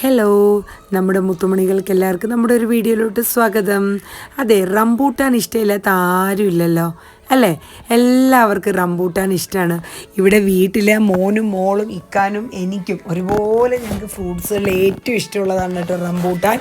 Hello നമ്മുടെ മുത്തുമണികൾക്ക് എല്ലാവർക്കും നമ്മുടെ ഒരു വീഡിയോയിലോട്ട് സ്വാഗതം. അതെ റംബൂട്ടാൻ ഇഷ്ടമില്ലാത്ത ആരും ഇല്ലല്ലോ അല്ലേ? എല്ലാവർക്കും റംബൂട്ടാൻ ഇഷ്ടമാണ് ഇവിടെ വീട്ടിലെ മോനും മോളും ഇക്കാനും എനിക്കും ഒരുപോലെ ഞങ്ങൾക്ക് ഫ്രൂട്ട്സുകളിൽ ഏറ്റവും ഇഷ്ടമുള്ളതാണ് കേട്ടോ റംബൂട്ടാൻ.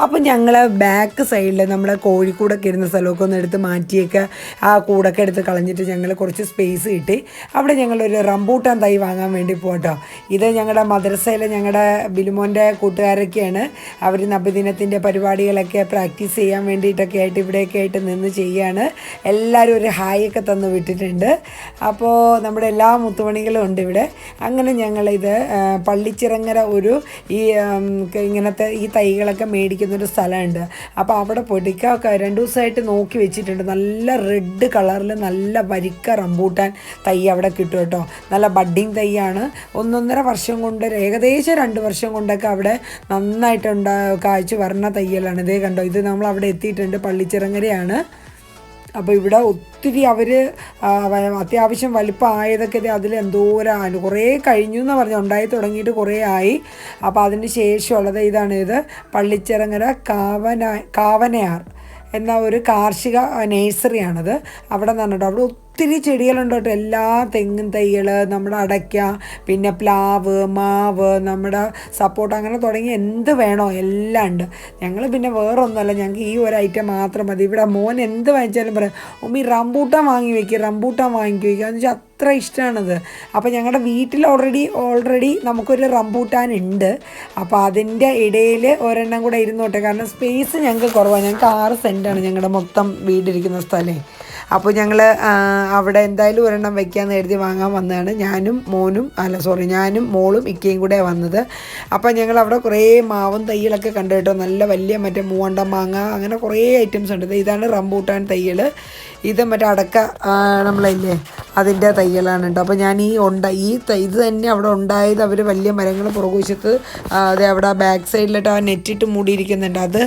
അപ്പം ഞങ്ങൾ ബാക്ക് സൈഡിൽ നമ്മളെ കോഴിക്കൂടൊക്കെ ഇരുന്ന സ്ഥലമൊക്കെ ഒന്ന് എടുത്ത് മാറ്റിയൊക്കെ ആ കൂടൊക്കെ എടുത്ത് കളഞ്ഞിട്ട് ഞങ്ങൾ കുറച്ച് സ്പേസ് കിട്ടി. അവിടെ ഞങ്ങളൊരു റംബൂട്ടാൻ തൈ വാങ്ങാൻ വേണ്ടി പോട്ടോ ഇത് ഞങ്ങളുടെ മദ്രസയിലെ ഞങ്ങളുടെ ബിലുമോന്റെ കൂട്ടുകാരൊക്കെയാണ്. അവർ നബിദിനത്തിന്റെ പരിപാടികളൊക്കെ പ്രാക്ടീസ് ചെയ്യാൻ വേണ്ടിയിട്ടൊക്കെ ആയിട്ട് ഇവിടെയൊക്കെ ആയിട്ട് നിന്ന് ചെയ്യാണ്. എല്ലാവരും ഒരു ഹായ് ഒക്കെ തന്ന് വിട്ടിട്ടുണ്ട്. അപ്പോൾ നമ്മുടെ എല്ലാ മുത്തുമണികളും ഉണ്ട് ഇവിടെ. അങ്ങനെ ഞങ്ങളിത് പള്ളിച്ചിറങ്ങര ഒരു ഈ ഇങ്ങനത്തെ ഈ തൈകളൊക്കെ മേടിക്കുന്നൊരു സ്ഥലമുണ്ട്. അപ്പോൾ അവിടെ പോയിട്ട് രണ്ട് ദിവസമായിട്ട് നോക്കി വെച്ചിട്ടുണ്ട്. നല്ല റെഡ് കളറിൽ നല്ല വരിക്ക റംബൂട്ടാൻ തൈ അവിടെ കിട്ടും കേട്ടോ. നല്ല ബഡ്ഡിങ് തൈയാണ്. ഒന്നൊന്നര വർഷം കൊണ്ട് ഏകദേശം രണ്ട് വർഷം കൊണ്ടൊക്കെ അവിടെ നന്നായിട്ടുണ്ട് കാഴ്ച വരണ തയ്യലാണ്. ഇതേ കണ്ടോ ഇത് നമ്മൾ അവിടെ എത്തിയിട്ടുണ്ട് പള്ളിച്ചിറങ്ങരയാണ്. അപ്പോൾ ഇവിടെ ഒത്തിരി അവർ അത്യാവശ്യം വലിപ്പമായതൊക്കെ അതിൽ എന്തോരാണ് കുറേ കഴിഞ്ഞു എന്ന് പറഞ്ഞു. ഉണ്ടായി തുടങ്ങിയിട്ട് കുറേ ആയി. അപ്പോൾ അതിന് ശേഷമുള്ളത് ഇതാണ് ഇത്. പള്ളിച്ചിറങ്ങര കാവന കാവനയാർ എന്ന ഒരു കാർഷിക നേഴ്സറിയാണത്. അവിടെ നിന്നാണ് കേട്ടോ. അവിടെ ഒത്തിരി ചെടികളുണ്ട് കേട്ടോ. എല്ലാ തെങ്ങും തൈകൾ നമ്മുടെ അടയ്ക്ക പിന്നെ പ്ലാവ് മാവ് നമ്മുടെ സപ്പോർട്ട് അങ്ങനെ തുടങ്ങി എന്ത് വേണോ എല്ലാം ഉണ്ട്. ഞങ്ങൾ പിന്നെ വേറൊന്നുമല്ല. ഞങ്ങൾക്ക് ഈ ഒരു ഐറ്റം മാത്രം മതി. ഇവിടെ മോൻ എന്ത് വാങ്ങിച്ചാലും പറയാം ഉമ്മി റംബൂട്ടാൻ വാങ്ങി വയ്ക്കുക റംബൂട്ടാൻ വയ്ക്കുക എന്ന് വെച്ചാൽ അത്ര ഇഷ്ടമാണത് അപ്പോൾ ഞങ്ങളുടെ വീട്ടിൽ ഓൾറെഡി ഓൾറെഡി നമുക്കൊരു റംബൂട്ടാൻ ഉണ്ട്. അപ്പോൾ അതിന്റെ ഇടയിൽ ഒരെണ്ണം കൂടെ ഇരുന്നോട്ടെ. കാരണം സ്പേസ് ഞങ്ങൾക്ക് കുറവാണ് ഞങ്ങൾക്ക് ആറ് സെന്റാണ് ഞങ്ങളുടെ മൊത്തം വീടിരിക്കുന്ന സ്ഥലേ. അപ്പോൾ ഞങ്ങൾ അവിടെ എന്തായാലും ഒരെണ്ണം വെക്കാൻ എഴുതി വാങ്ങാൻ വന്നതാണ്. ഞാനും മോനും അല്ല സോറി ഞാനും മോളും ഇക്കയും കൂടെ വന്നത്. അപ്പോൾ ഞങ്ങൾ അവിടെ കുറേ മാവും തൈകളൊക്കെ കണ്ടു കേട്ടോ. നല്ല വലിയ മറ്റേ മൂവണ്ട മാങ്ങ അങ്ങനെ കുറേ ഐറ്റംസ് ഉണ്ട്. ഇതാണ് റംബൂട്ടാൻ തൈകൾ ഇത് മറ്റേ അടക്ക നമ്മളല്ലേ അതിന്റെ തൈകളാണ് കേട്ടോ. അപ്പോൾ ഞാൻ ഈ ഉണ്ട ഈ ഇത് തന്നെ അവിടെ ഉണ്ടായത് അവർ വലിയ മരങ്ങൾ പുറകുവശത്ത് അത് അവിടെ ബാക്ക് സൈഡിലിട്ട് ആ നെറ്റിട്ട് മൂടിയിരിക്കുന്നുണ്ട്. അത്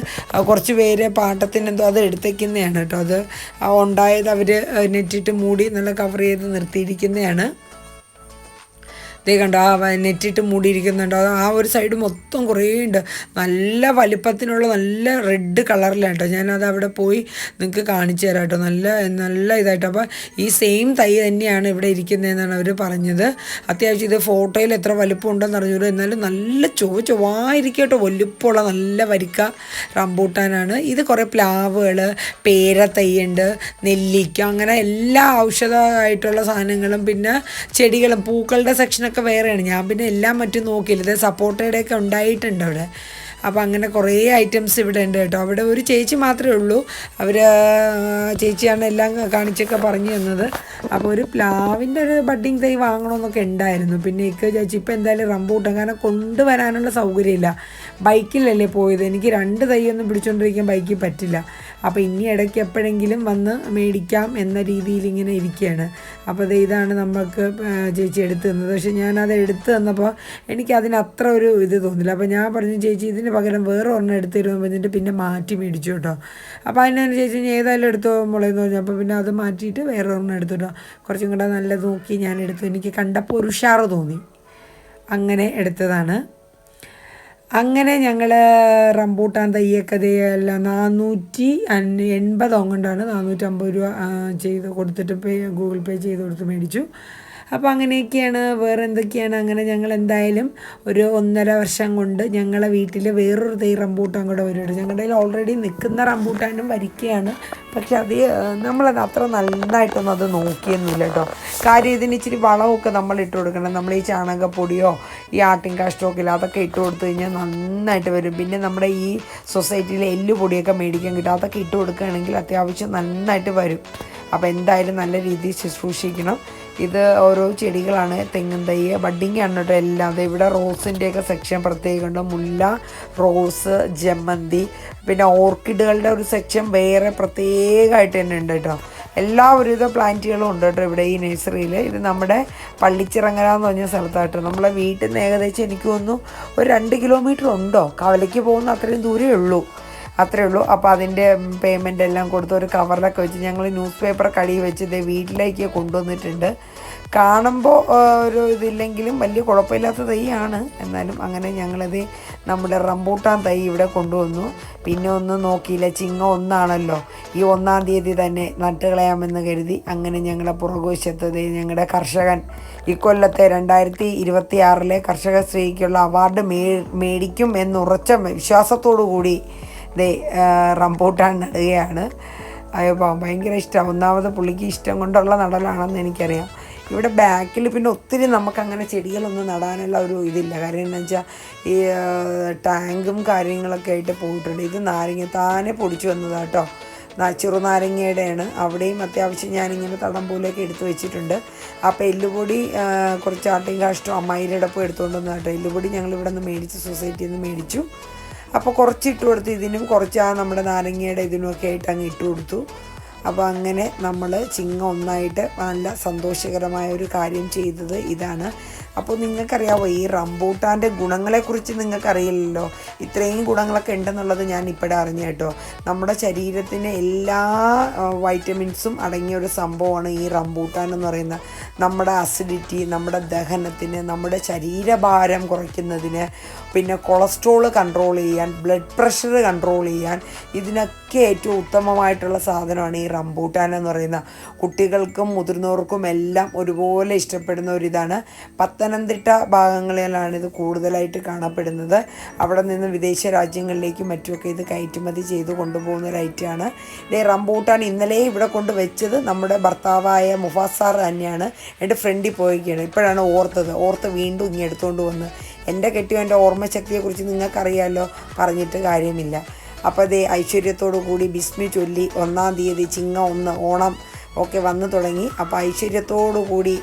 കുറച്ച് പേര് പാട്ടത്തിന് എന്തോ അത് എടുത്തേക്കുന്നതാണ് കേട്ടോ. അത് ഉണ്ടായത് അവർ നെറ്റിട്ട് മൂടി നല്ല കവർ ചെയ്ത് നിർത്തിയിരിക്കുന്നതാണ്. ദേ കണ്ടോ ആ നെറ്റിട്ട് മൂടിയിരിക്കുന്നുണ്ട്. ആ ഒരു സൈഡ് മൊത്തം കുറേ ഉണ്ട്. നല്ല വലിപ്പത്തിനുള്ള നല്ല റെഡ് കളറിലാണ് കേട്ടോ ഞാനത് അവിടെ പോയി നിങ്ങൾക്ക് കാണിച്ചു തരാം കേട്ടോ നല്ല നല്ല ഇതായിട്ട്. അപ്പോൾ ഈ സെയിം തൈ തന്നെയാണ് ഇവിടെ ഇരിക്കുന്നതെന്നാണ് അവർ പറഞ്ഞത്. അത്യാവശ്യം ഇത് ഫോട്ടോയിൽ എത്ര വലിപ്പം ഉണ്ടെന്ന് അറിഞ്ഞൂല്ലോ എന്നാലും നല്ല ചുവ ചൊവ്വായിരിക്കും കേട്ടോ വലിപ്പമുള്ള നല്ല വരിക്ക റംബൂട്ടാനാണ്. ഇത് കുറേ പ്ലാവുകൾ പേര തൈയുണ്ട് നെല്ലിക്ക അങ്ങനെ എല്ലാ ഔഷധമായിട്ടുള്ള സാധനങ്ങളും പിന്നെ ചെടികളും പൂക്കളുടെ സെക്ഷനൊക്കെ വേറെയാണ്. ഞാൻ പിന്നെ എല്ലാം മറ്റും നോക്കിയില്ല. ഇത് സപ്പോർട്ടയുടെ ഒക്കെ ഉണ്ടായിട്ടുണ്ട് അവിടെ. അപ്പോൾ അങ്ങനെ കുറേ ഐറ്റംസ് ഇവിടെ ഉണ്ട് കേട്ടോ. അവിടെ ഒരു ചേച്ചി മാത്രമേ ഉള്ളൂ. അവർ ചേച്ചിയാണ് എല്ലാം കാണിച്ചൊക്കെ പറഞ്ഞു തന്നത്. അപ്പോൾ ഒരു പ്ലാവിന്റെ ഒരു ബഡ്ഡിങ് തൈ വാങ്ങണമെന്നൊക്കെ ഉണ്ടായിരുന്നു. പിന്നെ ഇക്ക ചേച്ചി ഇപ്പോൾ എന്തായാലും റംബൂട്ടാൻ കാരണം കൊണ്ടുവരാനുള്ള സൗകര്യമില്ല. ബൈക്കിലല്ലേ പോയത്? എനിക്ക് രണ്ട് തൈയൊന്നും പിടിച്ചുകൊണ്ടിരിക്കാൻ ബൈക്കിൽ പറ്റില്ല. അപ്പോൾ ഇനി ഇടയ്ക്ക് എപ്പോഴെങ്കിലും വന്ന് മേടിക്കാം എന്ന രീതിയിൽ ഇങ്ങനെ ഇരിക്കുകയാണ് അപ്പോൾ അത് ഇതാണ് നമുക്ക് ചേച്ചി എടുത്തു തന്നത്. പക്ഷെ ഞാനത് എടുത്തു തന്നപ്പോൾ എനിക്ക് അതിന് അത്ര ഒരു ഇത് തോന്നില്ല. അപ്പോൾ ഞാൻ പറഞ്ഞു ചേച്ചി ഇതിന് പകരം വേറെ ഒരെണ്ണം എടുത്തു തരുമെന്ന് പറഞ്ഞിട്ട് പിന്നെ മാറ്റി മേടിച്ചു കേട്ടോ. അപ്പോൾ അതിനാണ് ചേച്ചി ഞാൻ ഏതായാലും എടുത്തോ മുളയെന്ന് പറഞ്ഞു. അപ്പോൾ പിന്നെ അത് മാറ്റിയിട്ട് വേറെ ഒരെണ്ണം എടുത്തു കേട്ടോ. കുറച്ചും കൂടെ നല്ലത് നോക്കി ഞാൻ എടുത്തു. എനിക്ക് കണ്ടപ്പോൾ ഒരു ഉഷാറ് തോന്നി. അങ്ങനെ എടുത്തതാണ്. അങ്ങനെ ഞങ്ങൾ റംബൂട്ടാൻ തയ്യൊക്കെ എല്ലാം നാനൂറ്റി എൺപത് അങ്ങോട്ടാണ് നാനൂറ്റമ്പത് രൂപ ചെയ്ത് കൊടുത്തിട്ട് പേ ഗൂഗിൾ പേ ചെയ്ത് കൊടുത്ത് മേടിച്ചു. അപ്പോൾ അങ്ങനെയൊക്കെയാണ് വേറെ എന്തൊക്കെയാണ് അങ്ങനെ ഞങ്ങൾ എന്തായാലും ഒരു ഒന്നര വർഷം കൊണ്ട് ഞങ്ങളെ വീട്ടിൽ വേറൊരു തൈ റംബൂട്ടാൻ കൂടെ വരുന്നുണ്ട് ഞങ്ങളുടെ കയ്യിൽ ഓൾറെഡി നിൽക്കുന്ന റംബൂട്ടാനും വരിക്കുകയാണ് പക്ഷെ അത് നമ്മളത് അത്ര നന്നായിട്ടൊന്നും അത് നോക്കിയൊന്നുമില്ല കേട്ടോ. കാര്യം ഇതിന് ഇച്ചിരി വളമൊക്കെ നമ്മൾ ഇട്ട് കൊടുക്കണം. നമ്മൾ ഈ ചാണകപ്പൊടിയോ ഈ ആട്ടിൻ കാഷ്ടമൊക്കെ ഇല്ല അതൊക്കെ ഇട്ട് കൊടുത്തു കഴിഞ്ഞാൽ നന്നായിട്ട് വരും. പിന്നെ നമ്മുടെ ഈ സൊസൈറ്റിയിലെ എല്ലുപൊടിയൊക്കെ മേടിക്കാൻ കിട്ടും. അതൊക്കെ ഇട്ട് കൊടുക്കുകയാണെങ്കിൽ അത്യാവശ്യം നന്നായിട്ട് വരും. അപ്പോൾ എന്തായാലും നല്ല രീതിയിൽ ശുശ്രൂഷിക്കണം. ഇത് ഓരോ ചെടികളാണ്. തെങ്ങും തൈ ബഡ്ഡിങ് ആണ് കേട്ടോ എല്ലാം. ഇവിടെ റോസിന്റെയൊക്കെ സെക്ഷൻ പ്രത്യേകമുണ്ട് മുല്ല റോസ് ജമന്തി പിന്നെ ഓർക്കിഡുകളുടെ ഒരു സെക്ഷൻ വേറെ പ്രത്യേകമായിട്ട് തന്നെ ഉണ്ട് കേട്ടോ. എല്ലാവിധ പ്ലാന്റുകളും ഉണ്ട് കേട്ടോ ഇവിടെ ഈ നഴ്സറിയിൽ ഇത് നമ്മുടെ പള്ളിച്ചിറങ്ങര എന്ന് പറഞ്ഞ സ്ഥലത്തായിട്ട് നമ്മളെ വീട്ടിൽ നിന്ന് ഏകദേശം എനിക്ക് തോന്നുന്നു ഒരു രണ്ട് കിലോമീറ്റർ ഉണ്ടോ? കവലയ്ക്ക് പോകുന്ന അത്രയും ദൂരമേ ഉള്ളൂ. അത്രേ ഉള്ളൂ. അപ്പോൾ അതിന്റെ പേയ്മെന്റ് എല്ലാം കൊടുത്ത് ഒരു കവറിലൊക്കെ വെച്ച് ഞങ്ങൾ ന്യൂസ് പേപ്പർ കടി വെച്ച് ഇത് വീട്ടിലേക്ക് കൊണ്ടുവന്നിട്ടുണ്ട്. കാണുമ്പോൾ ഒരു ഇതില്ലെങ്കിലും വലിയ കുഴപ്പമില്ലാത്ത തൈയാണ്. എന്നാലും അങ്ങനെ ഞങ്ങളത് നമ്മുടെ റംബൂട്ടാൻ തൈ ഇവിടെ കൊണ്ടുവന്നു. പിന്നെ ഒന്നും നോക്കിയില്ല. ചിങ്ങ ഒന്നാണല്ലോ. ഈ ഒന്നാം തീയതി തന്നെ നട്ടുകളയാമെന്ന് കരുതി അങ്ങനെ ഞങ്ങളുടെ പുറകുവശത്തത് ഞങ്ങളുടെ കർഷകൻ ഇക്കൊല്ലത്തെ രണ്ടായിരത്തി ഇരുപത്തി ആറിലെ കർഷക സ്ത്രീക്കുള്ള അവാർഡ് മേ മേടിക്കും എന്നുറച്ച വിശ്വാസത്തോടു കൂടി ദേ റംബൂട്ടാൻ നടുകയാണ്. അയ്യോ ഭയങ്കര ഇഷ്ടമാണ് ഒന്നാമത് പുള്ളിക്ക് ഇഷ്ടം കൊണ്ടുള്ള നടലാണെന്ന് എനിക്കറിയാം. ഇവിടെ ബാക്കിൽ പിന്നെ ഒത്തിരി നമുക്കങ്ങനെ ചെടികളൊന്നും നടാനുള്ള ഒരു ഇതില്ല. കാര്യം എന്താ വെച്ചാൽ ഈ ടാങ്കും കാര്യങ്ങളൊക്കെ ആയിട്ട് പോയിട്ടുണ്ട്. ഇത് നാരങ്ങ താനെ പൊടിച്ചു വന്നതാട്ടോ നാ- ചെറുനാരങ്ങയുടെയാണ് അവിടെയും അത്യാവശ്യം ഞാനിങ്ങനെ തടം പോലെയൊക്കെ എടുത്ത് വെച്ചിട്ടുണ്ട്. അപ്പോൾ എല്ലുപൊടി കുറച്ച് ആട്ടിയും കാഷ്ടം അമ്മായിയുടെ എടുത്തുകൊണ്ടുവന്നു എടുത്തുകൊണ്ട് വന്നു കേട്ടോ എല്ലുപൊടി ഞങ്ങൾ ഇവിടെ നിന്ന് മേടിച്ചു സൊസൈറ്റിയിൽ നിന്ന് മേടിച്ചു. അപ്പോൾ കുറച്ച് ഇട്ട് കൊടുത്ത് ഇതിനും കുറച്ച് ആ നമ്മുടെ നാരങ്ങയുടെ ഇതിനുമൊക്കെ ആയിട്ട് അങ്ങ് ഇട്ട് കൊടുത്തു. അപ്പോൾ അങ്ങനെ നമ്മൾ ചിങ്ങ ഒന്നായിട്ട് നല്ല സന്തോഷകരമായ ഒരു കാര്യം ചെയ്തത് ഇതാണ്. അപ്പോൾ നിങ്ങൾക്കറിയാവോ ഈ റംബൂട്ടാന്റെ ഗുണങ്ങളെക്കുറിച്ച് നിങ്ങൾക്കറിയില്ലല്ലോ. ഇത്രയും ഗുണങ്ങളൊക്കെ ഉണ്ടെന്നുള്ളത് ഞാൻ ഇപ്പോഴേ അറിഞ്ഞു കേട്ടോ. നമ്മുടെ ശരീരത്തിന് എല്ലാ വൈറ്റമിൻസും അടങ്ങിയ ഒരു സംഭവമാണ് ഈ റംബൂട്ടാൻ എന്ന് പറയുന്ന നമ്മുടെ അസിഡിറ്റി നമ്മുടെ ദഹനത്തിന് നമ്മുടെ ശരീരഭാരം കുറയ്ക്കുന്നതിന് പിന്നെ കൊളസ്ട്രോൾ കൺട്രോൾ ചെയ്യാൻ ബ്ലഡ് പ്രഷർ കൺട്രോൾ ചെയ്യാൻ ഇതിനൊക്കെ ഏറ്റവും ഉത്തമമായിട്ടുള്ള സാധനമാണ് ഈ റംബൂട്ടാൻ എന്ന് പറയുന്ന കുട്ടികൾക്കും മുതിർന്നവർക്കും എല്ലാം ഒരുപോലെ ഇഷ്ടപ്പെടുന്ന ഒരിതാണ്. പത്തനംതിട്ട ഭാഗങ്ങളിലാണ് ഇത് കൂടുതലായിട്ട് കാണപ്പെടുന്നത്. അവിടെ നിന്ന് വിദേശ രാജ്യങ്ങളിലേക്കും മറ്റുമൊക്കെ ഇത് കയറ്റുമതി ചെയ്ത് കൊണ്ടുപോകുന്ന ഐറ്റമാണ് ഈ റംബൂട്ടാൻ ഇന്നലെ ഇവിടെ കൊണ്ട് വെച്ചത് നമ്മുടെ ഭർത്താവായ മുഫാസാർ തന്നെയാണ്. എന്റെ ഫ്രണ്ടിൽ പോയിക്കുകയാണ് ഇപ്പോഴാണ് ഓർത്തത്. ഓർത്ത് വീണ്ടും ഇങ്ങനെ എടുത്തുകൊണ്ട് വന്ന്. എന്റെ കെട്ടിയോ എന്റെ ഓർമ്മശക്തിയെക്കുറിച്ച് നിങ്ങൾക്കറിയാമല്ലോ പറഞ്ഞിട്ട് കാര്യമില്ല. അപ്പോൾ അതേ ഐശ്വര്യത്തോടു കൂടി ബിസ്മി ചൊല്ലി ഒന്നാം തീയതി ചിങ്ങ ഒന്ന് ഓണം ഒക്കെ വന്നു തുടങ്ങി. അപ്പോൾ ഐശ്വര്യത്തോടു കൂടി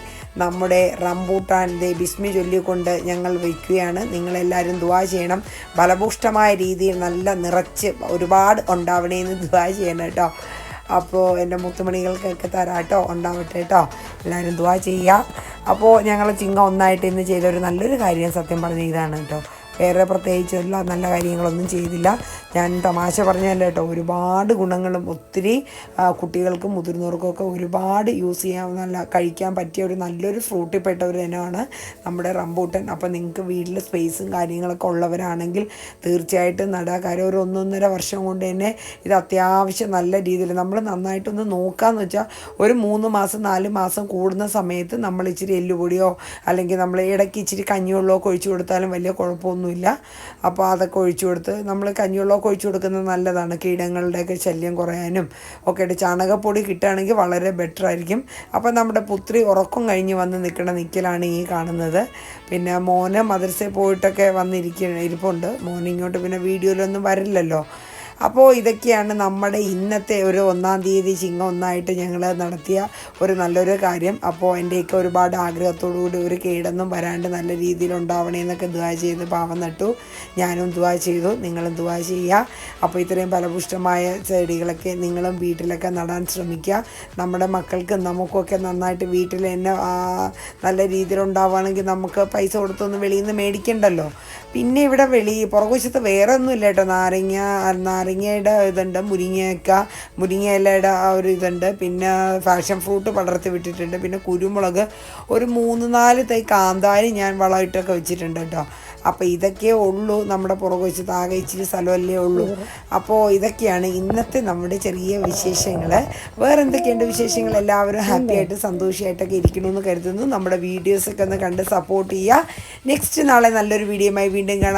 നമ്മുടെ റംബൂട്ടാൻ ദേ ബിസ്മി ചൊല്ലിക്കൊണ്ട് ഞങ്ങൾ വയ്ക്കുകയാണ്. നിങ്ങളെല്ലാവരും ദുവാ ചെയ്യണം. ഫലഭൂഷ്ടമായ രീതിയിൽ നല്ല നിറച്ച് ഒരുപാട് ഉണ്ടാവണേന്ന് ദുവാ ചെയ്യണം കേട്ടോ. അപ്പോൾ എന്റെ മുത്തുമണികൾക്കൊക്കെ തരാം കേട്ടോ. ഉണ്ടാവട്ടെ കേട്ടോ. എല്ലാവരും ദുവാ ചെയ്യുക. അപ്പോൾ ഞങ്ങൾ ചിങ്ങ ഒന്നായിട്ട് ഇന്ന് ചെയ്ത ഒരു നല്ലൊരു കാര്യം സത്യം പറഞ്ഞ ഇതാണ് കേട്ടോ. വേറെ പ്രത്യേകിച്ച് നല്ല കാര്യങ്ങളൊന്നും ചെയ്തില്ല. ഞാൻ തമാശ പറഞ്ഞല്ല കേട്ടോ. ഒരുപാട് ഗുണങ്ങളും ഒത്തിരി കുട്ടികൾക്കും മുതിർന്നവർക്കൊക്കെ ഒരുപാട് യൂസ് ചെയ്യാൻ നല്ല കഴിക്കാൻ പറ്റിയ ഒരു നല്ലൊരു ഫ്രൂട്ടിൽപ്പെട്ട ഒരു ഇനമാണ് നമ്മുടെ റംബൂട്ടൻ. അപ്പോൾ നിങ്ങൾക്ക് വീട്ടിൽ സ്പേസും കാര്യങ്ങളൊക്കെ ഉള്ളവരാണെങ്കിൽ തീർച്ചയായിട്ടും നടാ. കാര്യം ഒരു ഒന്നൊന്നര വർഷം കൊണ്ട് തന്നെ ഇത് അത്യാവശ്യം നല്ല രീതിയിൽ നമ്മൾ നന്നായിട്ടൊന്ന് നോക്കാമെന്ന് വെച്ചാൽ ഒരു മൂന്ന് മാസം നാല് മാസം കൂടുന്ന സമയത്ത് നമ്മൾ ഇച്ചിരി എല്ലുപൊടിയോ അല്ലെങ്കിൽ നമ്മൾ ഇടയ്ക്ക് ഇച്ചിരി കഞ്ഞിവെള്ളമൊക്കെ ഒഴിച്ചു കൊടുത്താലും വലിയ കുഴപ്പമൊന്നുമില്ല അപ്പോൾ അതൊക്കെ ഒഴിച്ചു കൊടുത്ത് നമ്മൾ കഞ്ഞിവെള്ളമൊക്കെ ഒഴിച്ചു കൊടുക്കുന്നത് നല്ലതാണ്. കീടങ്ങളുടെയൊക്കെ ശല്യം കുറയാനും ഒക്കെ ചാണകപ്പൊടി കിട്ടുകയാണെങ്കിൽ വളരെ ബെറ്റർ ആയിരിക്കും. അപ്പോൾ നമ്മുടെ പുത്രി ഉറക്കം കഴിഞ്ഞ് വന്ന് നിൽക്കണ നിൽക്കലാണ് ഈ കാണുന്നത്. പിന്നെ മോന് മദ്രസയിൽ പോയിട്ടൊക്കെ വന്നിരിക്കുന്ന ഇരിപ്പുണ്ട്. മോൻ ഇങ്ങോട്ട് പിന്നെ വീഡിയോയിലൊന്നും വരില്ലല്ലോ. അപ്പോൾ ഇതൊക്കെയാണ് നമ്മുടെ ഇന്നത്തെ ഒരു ഒന്നാം തീയതി ചിങ്ങം ഒന്നായിട്ട് ഞങ്ങൾ നടത്തിയ ഒരു നല്ലൊരു കാര്യം. അപ്പോൾ എന്റെയൊക്കെ ഒരുപാട് ആഗ്രഹത്തോടുകൂടി ഒരു കേടൊന്നും വരാണ്ട് നല്ല രീതിയിൽ ഉണ്ടാവണേ എന്നൊക്കെ ദുവാ ചെയ്ത് പാവം നട്ടു. ഞാനും ദുവാ ചെയ്തു നിങ്ങളും ദുവാ ചെയ്യുക അപ്പോൾ ഇത്രയും ഫലപുഷ്ടമായ ചെടികളൊക്കെ നിങ്ങളും വീട്ടിലൊക്കെ നടാൻ ശ്രമിക്കുക നമ്മുടെ മക്കൾക്ക് നമുക്കൊക്കെ നന്നായിട്ട് വീട്ടിൽ തന്നെ നല്ല രീതിയിൽ ഉണ്ടാവുകയാണെങ്കിൽ നമുക്ക് പൈസ കൊടുത്തൊന്നും വെളിയിൽ നിന്ന് മേടിക്കണ്ടല്ലോ. പിന്നെ ഇവിടെ വെളി പുറകുശത്ത് വേറെ ഒന്നുമില്ല കേട്ടോ. നാരങ്ങ നാരങ്ങയുടെ ഇതുണ്ട്. മുരിങ്ങയക്ക മുരിങ്ങയിലയുടെ ആ ഒരു ഇതുണ്ട്. പിന്നെ ഫാഷൻ ഫ്രൂട്ട് പടർത്തി വിട്ടിട്ടുണ്ട്. പിന്നെ കുരുമുളക് ഒരു മൂന്ന് നാല് തൈ കാന്താരി ഞാൻ വളമിട്ടൊക്കെ വെച്ചിട്ടുണ്ട് കേട്ടോ. അപ്പോൾ ഇതൊക്കെ ഉള്ളൂ നമ്മുടെ പുറകു വെച്ച് താകെ ഇച്ചിരി സ്ഥലമല്ലേ ഉള്ളൂ. അപ്പോൾ ഇതൊക്കെയാണ് ഇന്നത്തെ നമ്മുടെ ചെറിയ വിശേഷങ്ങൾ വേറെ എന്തൊക്കെയുണ്ട് വിശേഷങ്ങൾ എല്ലാവരും ഹാപ്പി ആയിട്ട് സന്തോഷമായിട്ടൊക്കെ ഇരിക്കണമെന്ന് കരുതുന്നു. നമ്മുടെ വീഡിയോസൊക്കെ ഒന്ന് കണ്ട് സപ്പോർട്ട് ചെയ്യുക. നെക്സ്റ്റ് നാളെ നല്ലൊരു വീഡിയോയുമായി വീണ്ടും കാണാം.